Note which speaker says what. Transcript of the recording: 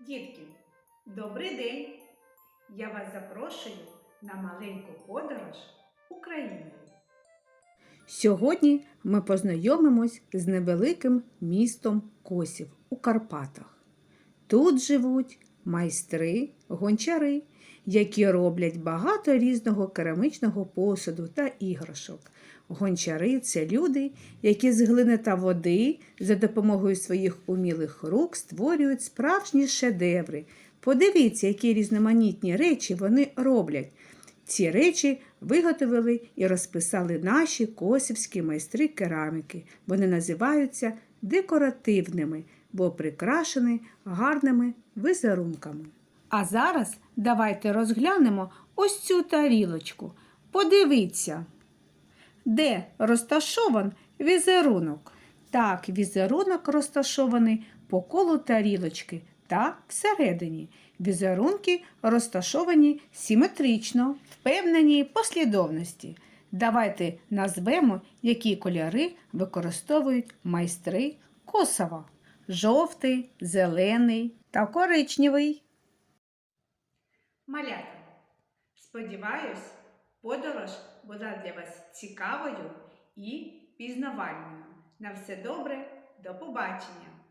Speaker 1: Дітки, добрий день! Я вас запрошую на маленьку подорож Україною. Сьогодні ми познайомимось з невеликим містом Косів у Карпатах. Тут живуть майстри, гончари, які роблять багато різного керамичного посуду та іграшок. Гончари це люди, які з глини та води за допомогою своїх умілих рук створюють справжні шедеври. Подивіться, які різноманітні речі вони роблять. Ці речі виготовили і розписали наші косівські майстри кераміки. Вони називаються декоративними, бо прикрашені гарними візерунками. А зараз давайте розглянемо ось цю тарілочку. Подивіться, де розташован візерунок. Так, візерунок розташований по колу тарілочки та всередині. Візерунки розташовані симетрично, в певненій послідовності. Давайте назвемо, які кольори використовують майстри Косова. Жовтий, зелений та коричневий. Малята, сподіваюсь, подорож була для вас цікавою і пізнавальною. На все добре, до побачення!